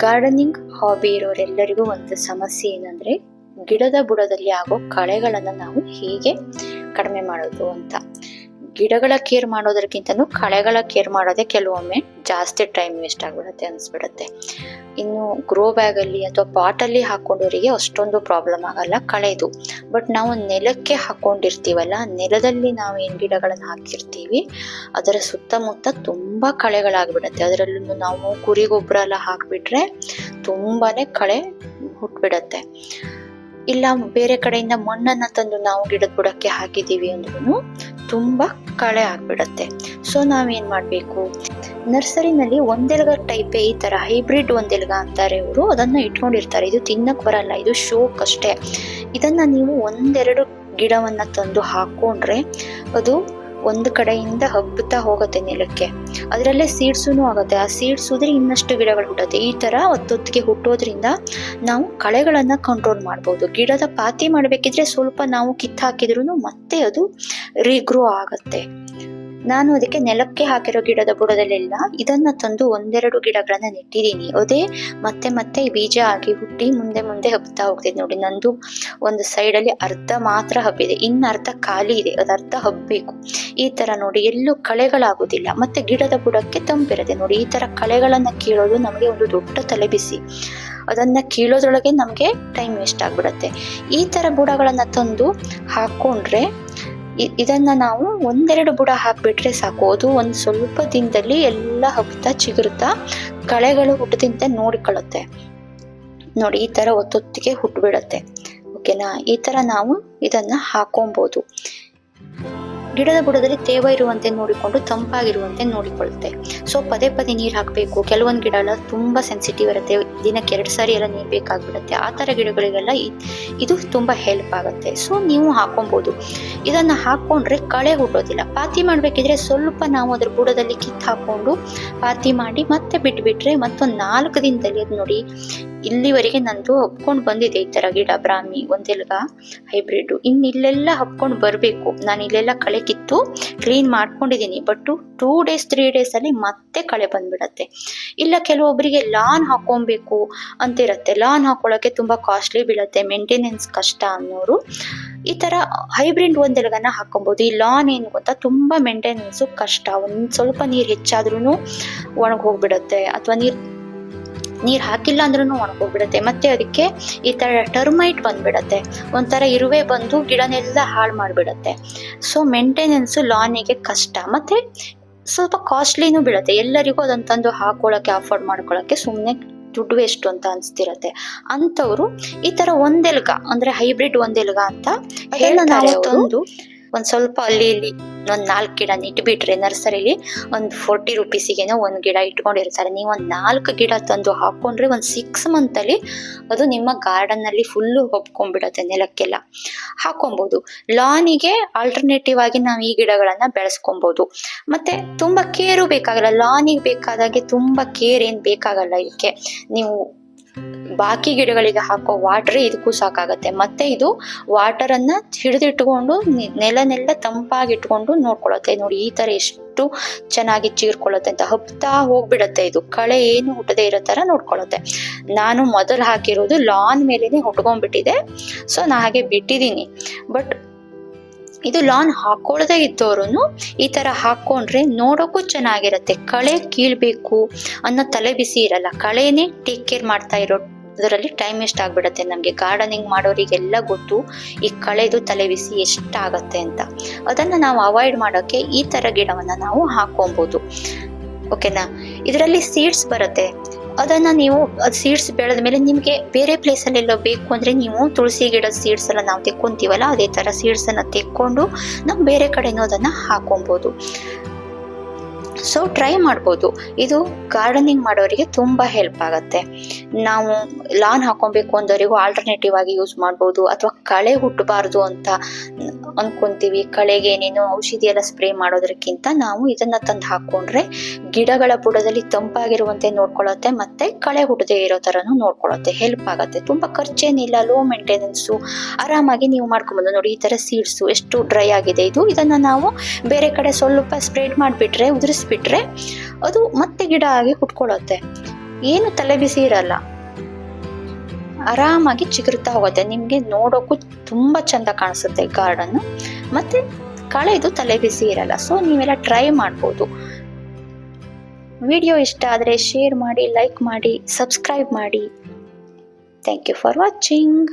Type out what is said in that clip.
Gardening hobby ಇರೋರೆಲ್ಲರಿಗೂ ಒಂದು ಸಮಸ್ಯೆ ಏನಂದ್ರೆ ಗಿಡದ ಬುಡದಲ್ಲಿ ಆಗೋ ಕಳೆಗಳನ್ನು ನಾವು ಹೇಗೆ ಕಡಿಮೆ ಮಾಡೋದು ಅಂತ. ಗಿಡಗಳ ಕೇರ್ ಮಾಡೋದಕ್ಕಿಂತನೂ ಕಳೆಗಳ ಕೇರ್ ಮಾಡೋದೇ ಕೆಲವೊಮ್ಮೆ ಜಾಸ್ತಿ ಟೈಮ್ ವೇಸ್ಟ್ ಆಗ್ಬಿಡುತ್ತೆ ಅನಿಸ್ಬಿಡುತ್ತೆ. ಇನ್ನು ಗ್ರೋ ಬ್ಯಾಗ್ ಅಲ್ಲಿ ಅಥವಾ ಪಾಟ್ ಅಲ್ಲಿ ಹಾಕೊಂಡವರಿಗೆ ಅಷ್ಟೊಂದು ಪ್ರಾಬ್ಲಮ್ ಆಗಲ್ಲ ಕಳೆದು. ಬಟ್ ನಾವು ನೆಲಕ್ಕೆ ಹಾಕ್ಕೊಂಡಿರ್ತೀವಲ್ಲ, ನೆಲದಲ್ಲಿ ನಾವು ಏನ್ ಗಿಡಗಳನ್ನು ಹಾಕಿರ್ತೀವಿ, ಅದರ ಸುತ್ತಮುತ್ತ ತುಂಬಾ ಕಳೆಗಳಾಗ್ಬಿಡತ್ತೆ. ಅದರಲ್ಲೂ ನಾವು ಕುರಿ ಗೊಬ್ಬರ ಎಲ್ಲ ಹಾಕಿಬಿಟ್ರೆ ತುಂಬಾನೇ ಕಳೆ ಹುಟ್ಬಿಡತ್ತೆ. ಇಲ್ಲ, ಬೇರೆ ಕಡೆಯಿಂದ ಮಣ್ಣನ್ನ ತಂದು ನಾವು ಗಿಡದ ಬುಡಕ್ಕೆ ಹಾಕಿದ್ದೀವಿ ಅಂದ್ರೂ ತುಂಬಾ ಕಳೆ ಆಗ್ಬಿಡತ್ತೆ. ಸೊ ನಾವೇನು ಮಾಡಬೇಕು? ನರ್ಸರಿನಲ್ಲಿ ಒಂದೆಲಗ ಟೈಪ್ ಈ ತರ ಹೈಬ್ರಿಡ್ ಒಂದೆಲಗ ಅಂತಾರೆ ಇವರು. ಅದನ್ನ ಇಟ್ಕೊಂಡಿರ್ತಾರೆ. ಇದು ತಿನ್ನಕ್ಕೆ ಬರಲ್ಲ. ಇದು ಶೋಕ್ ಅಷ್ಟೇ. ಇದನ್ನ ನೀವು ಒಂದೆರಡು ಗಿಡವನ್ನ ತಂದು ಹಾಕೊಂಡ್ರೆ ಅದು ಒಂದು ಕಡೆಯಿಂದ ಹಬ್ಬುತ್ತಾ ಹೋಗುತ್ತೆ ನೆಲಕ್ಕೆ. ಅದರಲ್ಲೇ ಸೀಡ್ಸುನು ಆಗುತ್ತೆ. ಆ ಸೀಡ್ಸ್ ಉದ್ರೆ ಇನ್ನಷ್ಟು ಗಿಡಗಳು ಹುಟ್ಟುತ್ತೆ. ಈ ತರ ಒತ್ತೊತ್ತಿಗೆ ಹುಟ್ಟೋದ್ರಿಂದ ನಾವು ಕಳೆಗಳನ್ನು ಕಂಟ್ರೋಲ್ ಮಾಡ್ಬೋದು. ಗಿಡದ ಪಾತಿ ಮಾಡಬೇಕಿದ್ರೆ ಸ್ವಲ್ಪ ನಾವು ಕಿತ್ತು ಹಾಕಿದ್ರು ಮತ್ತೆ ಅದು ರೀಗ್ರೋ ಆಗತ್ತೆ. ನಾನು ಅದಕ್ಕೆ ನೆಲಕ್ಕೆ ಹಾಕಿರೋ ಗಿಡದ ಬುಡದಲ್ಲೆಲ್ಲ ಇದನ್ನ ತಂದು ಒಂದೆರಡು ಗಿಡಗಳನ್ನ ನೆಟ್ಟಿದ್ದೀನಿ. ಅದೇ ಮತ್ತೆ ಮತ್ತೆ ಬೀಜ ಆಗಿ ಹುಟ್ಟಿ ಮುಂದೆ ಮುಂದೆ ಹಬ್ತಾ ಹೋಗ್ತಿದೆ ನೋಡಿ. ನಂದು ಒಂದು ಸೈಡ್ ಅಲ್ಲಿ ಅರ್ಧ ಮಾತ್ರ ಹಬ್ಬಿದೆ ಇನ್ನು ಅರ್ಧ ಖಾಲಿ ಇದೆ. ಅದು ಅರ್ಧ ಹಬ್ಬಬೇಕು. ಈ ತರ ನೋಡಿ. ಎಲ್ಲೂ ಕಳೆಗಳಾಗುದಿಲ್ಲ ಮತ್ತೆ ಗಿಡದ ಬುಡಕ್ಕೆ ತಂಪಿರುತ್ತೆ ನೋಡಿ. ಈ ತರ ಕಳೆಗಳನ್ನ ಕೀಳೋದು ನಮಗೆ ಒಂದು ದೊಡ್ಡ ತಲೆಬಿಸಿ. ಅದನ್ನ ಕೀಳೋದ್ರೊಳಗೆ ನಮಗೆ ಟೈಮ್ ವೇಸ್ಟ್ ಆಗ್ಬಿಡತ್ತೆ. ಈ ತರ ಬುಡಗಳನ್ನ ತಂದು ಹಾಕೊಂಡ್ರೆ ಇದನ್ನ ನಾವು ಒಂದೆರಡು ಬುಡ ಹಾಕ್ಬಿಟ್ರೆ ಸಾಕು. ಅದು ಒಂದು ಸ್ವಲ್ಪ ದಿನದಲ್ಲಿ ಎಲ್ಲ ಹಬ್ತಾ ಚಿಗುರುತ್ತಾ ಕಳೆಗಳು ಹುಟ್ಟದಿಂದ ನೋಡಿಕೊಳ್ಳುತ್ತೆ. ನೋಡಿ, ಈ ತರ ಒತ್ತೊತ್ತಿಗೆ ಹುಟ್ಟುಬಿಡತ್ತೆ ಓಕೆನಾ? ಈ ತರ ನಾವು ಇದನ್ನ ಹಾಕೊಬಹುದು ಗಿಡದ ಬುಡದಲ್ಲಿ ತೇವ ಇರುವಂತೆ ನೋಡಿಕೊಂಡು ತಂಪಾಗಿರುವಂತೆ ನೋಡಿಕೊಳ್ಳುತ್ತೆ. ಸೊ ಪದೇ ಪದೇ ನೀರು ಹಾಕಬೇಕು. ಕೆಲವೊಂದು ಗಿಡ ಎಲ್ಲ ತುಂಬಾ ಸೆನ್ಸಿಟಿವ್ ಇರುತ್ತೆ. ದಿನಕ್ಕೆ ಎರಡು ಸಾರಿ ಎಲ್ಲ ನೀರು ಬೇಕಾಗ್ಬಿಡುತ್ತೆ. ಆ ಥರ ಗಿಡಗಳಿಗೆಲ್ಲ ಇದು ತುಂಬಾ ಹೆಲ್ಪ್ ಆಗುತ್ತೆ. ಸೊ ನೀವು ಹಾಕೊಬಹುದು ಇದನ್ನ ಹಾಕೊಂಡ್ರೆ ಕಳೆ ಹುಟ್ಟೋದಿಲ್ಲ. ಪಾತಿ ಮಾಡಬೇಕಿದ್ರೆ ಸ್ವಲ್ಪ ನಾವು ಅದ್ರ ಬುಡದಲ್ಲಿ ಕಿತ್ತು ಹಾಕೊಂಡು ಪಾತಿ ಮಾಡಿ ಮತ್ತೆ ಬಿಟ್ಬಿಟ್ರೆ ಮತ್ತೊಂದು ನಾಲ್ಕು ದಿನದಲ್ಲಿ ಅದು ನೋಡಿ ಇಲ್ಲಿವರೆಗೆ ನಂದು ಹಬ್ಕೊಂಡು ಬಂದಿದೆ ಈ ಥರ ಗಿಡ ಬ್ರಾಹ್ಮಿ ಒಂದೆಲ್ಗ ಹೈಬ್ರಿಡ್. ಇನ್ನು ಇಲ್ಲೆಲ್ಲ ಹಬ್ಕೊಂಡು ಬರಬೇಕು. ನಾನು ಇಲ್ಲೆಲ್ಲ ಕಳೆ ಕಿತ್ತು ಕ್ಲೀನ್ ಮಾಡ್ಕೊಂಡಿದ್ದೀನಿ. But two days three days ಅಲ್ಲಿ ಮತ್ತೆ ಕಳೆ ಬಂದ್ಬಿಡತ್ತೆ. ಇಲ್ಲ ಕೆಲವೊಬ್ಬರಿಗೆ ಲಾನ್ ಹಾಕೊಬೇಕು ಅಂತಿರತ್ತೆ. ಲಾನ್ ಹಾಕೊಳ್ಳೋಕೆ ತುಂಬಾ ಕಾಸ್ಟ್ಲಿ ಬೀಳತ್ತೆ. ಮೇಂಟೆನೆನ್ಸ್ ಕಷ್ಟ ಅನ್ನೋರು. ಈ ತರ ಹೈಬ್ರಿಡ್ ಒಂದೆಲ್ಗನ ಹಾಕೊಬಹುದು ಈ ಲಾನ್ ಏನು ಗೊತ್ತಾ? ತುಂಬಾ ಮೇಂಟೆನೆನ್ಸ್ ಕಷ್ಟ. ಒಂದು ಸ್ವಲ್ಪ ನೀರು ಹೆಚ್ಚಾದ್ರೂ ಒಣಗಿ ಹೋಗ್ಬಿಡತ್ತೆ ಅಥವಾ ನೀರ್ ನೀರ್ ಹಾಕಿಲ್ಲ ಅಂದ್ರೂ ಒಣಗೋಗ್ಬಿಡತ್ತೆ. ಮತ್ತೆ ಅದಕ್ಕೆ ಈ ತರ ಟರ್ಮೈಟ್ ಬಂದ್ಬಿಡತ್ತೆ. ಒಂಥರ ಇರುವೆ ಬಂದು ಗಿಡನೆಲ್ಲ ಹಾಳು ಮಾಡಿಬಿಡತ್ತೆ. ಸೊ ಮೇಂಟೆನೆನ್ಸ್ ಲಾನಿಗೆ ಕಷ್ಟ. ಮತ್ತೆ ಸ್ವಲ್ಪ ಕಾಸ್ಟ್ಲಿನೂ ಬೀಳುತ್ತೆ. ಎಲ್ಲರಿಗೂ ಅದನ್ನ ತಂದು ಹಾಕೊಳಕ್ಕೆ ಅಫೋರ್ಡ್ ಮಾಡ್ಕೊಳ್ಳೋಕೆ ಸುಮ್ಮನೆ ದುಡ್ಡು ವೇಸ್ಟ್ ಅಂತ ಅನ್ಸ್ತಿರತ್ತೆ. ಅಂತವ್ರು ಈ ತರ ಒಂದೆಲ್ಗ ಅಂದ್ರೆ ಹೈಬ್ರಿಡ್ ಒಂದೆಲ್ಗ ಅಂತ ತಂದು ಒಂದ್ ಸ್ವಲ್ಪ ಅಲ್ಲಿ ಇಲ್ಲಿ ಒಂದು ನಾಲ್ಕು ಗಿಡ ಇಟ್ಬಿಟ್ರೆ ನರ್ಸರಿಲಿ ಒಂದು ಫೋರ್ಟಿ ರುಪೀಸಿಗೆನೋ ಒಂದು ಗಿಡ ಇಟ್ಕೊಂಡಿರ್ತಾರೆ. ನೀವು ಒಂದು ನಾಲ್ಕು ಗಿಡ ತಂದು ಹಾಕೊಂಡ್ರೆ ಒಂದು ಸಿಕ್ಸ್ ಮಂತ್ ಅಲ್ಲಿ ಅದು ನಿಮ್ಮ ಗಾರ್ಡನ್ ಅಲ್ಲಿ ಫುಲ್ಲು ಹೊಬ್ಕೊಂಡ್ಬಿಡತ್ತೆ ನೆಲಕ್ಕೆಲ್ಲ. ಹಾಕ್ಕೊಬೋದು ಲಾನಿಗೆ ಆಲ್ಟರ್ನೇಟಿವ್ ಆಗಿ ನಾವು ಈ ಗಿಡಗಳನ್ನು ಬೆಳೆಸ್ಕೊಬೋದು. ಮತ್ತೆ ತುಂಬಾ ಕೇರು ಬೇಕಾಗಲ್ಲ. ಲಾನಿಗೆ ಬೇಕಾದಾಗೆ ತುಂಬಾ ಕೇರ್ ಏನು ಬೇಕಾಗಲ್ಲ ಇದಕ್ಕೆ. ನೀವು ಬಾಕಿ ಗಿಡಗಳಿಗೆ ಹಾಕೋ ವಾಟರ್ ಇದಕ್ಕೂ ಸಾಕಾಗತ್ತೆ ಮತ್ತೆ ಇದು ವಾಟರ್ ಅನ್ನ ಹಿಡಿದಿಟ್ಕೊಂಡು ನೆಲ ನೆಲನೆಲ್ಲ ತಂಪಾಗಿಟ್ಕೊಂಡು ನೋಡ್ಕೊಳತ್ತೆ ನೋಡಿ, ಈ ತರ ಎಷ್ಟು ಚೆನ್ನಾಗಿ ಚೀರ್ಕೊಳ್ಳುತ್ತೆ ಅಂತ ಹಬ್ತಾ ಹೋಗ್ಬಿಡತ್ತೆ ಇದು. ಕಳೆ ಏನು ಹುಟ್ಟದೇ ಇರೋ ತರ ನೋಡ್ಕೊಳತ್ತೆ ನಾನು ಮೊದಲು ಹಾಕಿರೋದು ಲಾನ್ ಮೇಲೇನೆ ಹುಟ್ಕೊಂಡ್ಬಿಟ್ಟಿದೆ. ಸೊ ನಾ ಹಾಗೆ ಬಿಟ್ಟಿದ್ದೀನಿ. ಬಟ್ ಇದು ಲಾನ್ ಹಾಕೊಳ್ಳದೆ ಇದ್ದವರು ಈ ತರ ಹಾಕೊಂಡ್ರೆ ನೋಡೋಕ್ಕೂ ಚೆನ್ನಾಗಿರತ್ತೆ. ಕಳೆ ಕೀಳ್ಬೇಕು ಅನ್ನೋ ತಲೆ ಬಿಸಿ ಇರಲ್ಲ. ಕಳೆನೇ ಟೇಕ್ ಕೇರ್ ಮಾಡ್ತಾ ಇರೋ ಅದರಲ್ಲಿ ಟೈಮ್ ವೇಸ್ಟ್ ಆಗ್ಬಿಡತ್ತೆ ನಮಗೆ. ಗಾರ್ಡನಿಂಗ್ ಮಾಡೋರಿಗೆಲ್ಲ ಗೊತ್ತು ಈ ಕಳೆದು ತಲೆ ಬಿಸಿ ಎಷ್ಟಾಗತ್ತೆ ಅಂತ. ಅದನ್ನ ನಾವು ಅವಾಯ್ಡ್ ಮಾಡೋಕೆ ಈ ತರ ಗಿಡವನ್ನ ನಾವು ಹಾಕೊಬೋದು ಓಕೆನಾ ಇದರಲ್ಲಿ ಸೀಡ್ಸ್ ಬರುತ್ತೆ. ಅದನ್ನ ನೀವು ಸೀಡ್ಸ್ ಬೆಳೆದ ಮೇಲೆ ನಿಮಗೆ ಬೇರೆ ಪ್ಲೇಸ್ ಅಲ್ಲಿ ಎಲ್ಲೋ ಬೇಕು ಅಂದರೆ ನೀವು ತುಳಸಿ ಗಿಡದ ಸೀಡ್ಸ್ ಎಲ್ಲ ನಾವು ತೆಕ್ಕೊಂತೀವಲ್ಲ, ಅದೇ ತರ ಸೀಡ್ಸನ್ನು ತೆಕ್ಕೊಂಡು ನಾವು ಬೇರೆ ಕಡೆನೂ ಅದನ್ನ ಹಾಕೊಬಹುದು ಸೊ ಟ್ರೈ ಮಾಡ್ಬೋದು. ಇದು ಗಾರ್ಡನಿಂಗ್ ಮಾಡೋರಿಗೆ ತುಂಬಾ ಹೆಲ್ಪ್ ಆಗತ್ತೆ. ನಾವು ಲಾನ್ ಹಾಕೊಬೇಕು ಅಂದವರಿಗೂ ಆಲ್ಟರ್ನೇಟಿವ್ ಆಗಿ ಯೂಸ್ ಮಾಡ್ಬೋದು ಅಥವಾ ಕಳೆ ಹುಟ್ಟಬಾರ್ದು ಅಂತ ಅನ್ಕೊಂತೀವಿ. ಕಳೆಗೆ ಏನೇನು ಔಷಧಿ ಎಲ್ಲ ಸ್ಪ್ರೇ ಮಾಡೋದಕ್ಕಿಂತ ನಾವು ಇದನ್ನ ತಂದು ಹಾಕೊಂಡ್ರೆ ಗಿಡಗಳ ಬುಡದಲ್ಲಿ ತಂಪಾಗಿರುವಂತೆ ನೋಡ್ಕೊಳ್ಳುತ್ತೆ ಮತ್ತೆ ಕಳೆ ಹುಟ್ಟದೇ ಇರೋ ತರನು ನೋಡ್ಕೊಳತ್ತೆ ಹೆಲ್ಪ್ ಆಗುತ್ತೆ. ತುಂಬಾ ಖರ್ಚೇನಿಲ್ಲ ಲೋ ಮೇಂಟೆನೆನ್ಸು ಆರಾಮಾಗಿ ನೀವು ಮಾಡ್ಕೊಬೋದು ನೋಡಿ, ಈ ತರ ಸೀಡ್ಸು ಎಷ್ಟು ಡ್ರೈ ಆಗಿದೆ ಇದು. ಇದನ್ನ ನಾವು ಬೇರೆ ಕಡೆ ಸ್ವಲ್ಪ ಸ್ಪ್ರೆಡ್ ಮಾಡಿಬಿಟ್ರೆ, ಉದುರಿಸ್ಬಿಟ್ರೆ ಅದು ಮತ್ತೆ ಗಿಡ ಆಗಿ ಹುಟ್ಕೊಳ್ಳುತ್ತೆ. ಏನು ತಲೆ ಬಿಸಿ ಇರಲ್ಲ. ಆರಾಮಾಗಿ ಚಿಗುರ್ತಾ ಹೋಗುತ್ತೆ. ನಿಮಗೆ ನೋಡೋಕ್ಕೂ ತುಂಬ ಚಂದ ಕಾಣಿಸುತ್ತೆ ಗಾರ್ಡನ್ ಮತ್ತೆ ಕಳೆದು ತಲೆ ಬಿಸಿ ಇರಲ್ಲ. ಸೊ ನೀವೆಲ್ಲ ಟ್ರೈ ಮಾಡ್ಬೋದು. ವಿಡಿಯೋ ಇಷ್ಟ ಆದರೆ ಶೇರ್ ಮಾಡಿ ಲೈಕ್ ಮಾಡಿ ಸಬ್ಸ್ಕ್ರೈಬ್ ಮಾಡಿ. Thank you for watching